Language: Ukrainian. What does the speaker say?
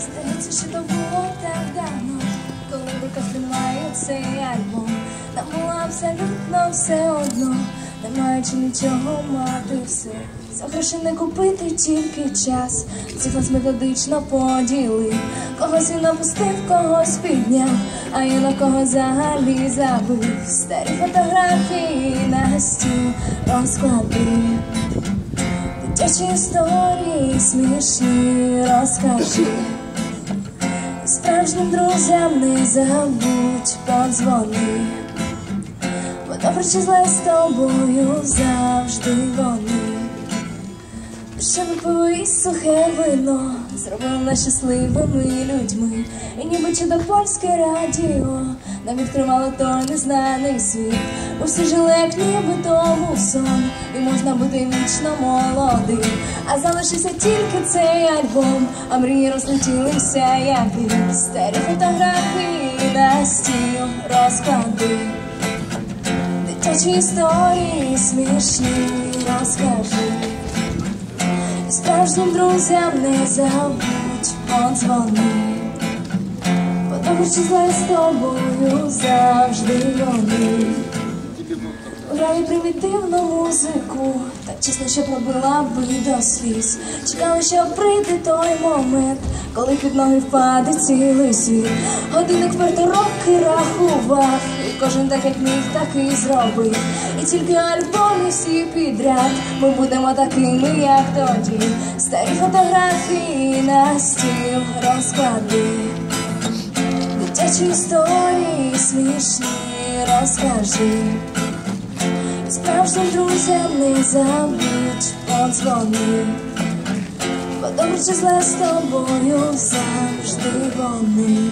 Здається, що то було так давно, коли руках тримаю цей альбом. Нам було абсолютно все одно, не маючи нічого мати все. За гроші не купити тільки час. Цифас методично поділив. Когось він опустив, когось підняв, а я на кого взагалі забив. Старі фотографії на стіл розклади. Дитячі історії смішні розкажи. Справжнім друзям не забудь подзвони. Бо добре чи зле з тобою завжди вони. Ще і сухе вино зробили нас щасливими людьми. І ніби чудо польське радіо нам відкривало той незнаний світ. Всі жили, як ніби тому сон, і можна бути вічно молодим. А залишився тільки цей альбом, а мрії розлетілися, як дим. Старі фотографії на стіл розклади. Дитячі історії смішні розкажи. Справжнім друзям не забудь подзвони. Подобач чи зле з тобою завжди вони. Грали примітивну музику, так чесно, що пробила би до сліз. Чекали, що прийде той момент, коли під ноги впаде цілий світ. Годинник вперто роки рахував, і кожен так як міг, так і зробив. І тільки альбоми всі підряд, ми будемо такими, як тоді. Старі фотографії на стіл розклади. Дитячі історії смішні розкажи. Справжнім друзям не забудь подзвони. Бо добре чи зле з тобою завжди вони.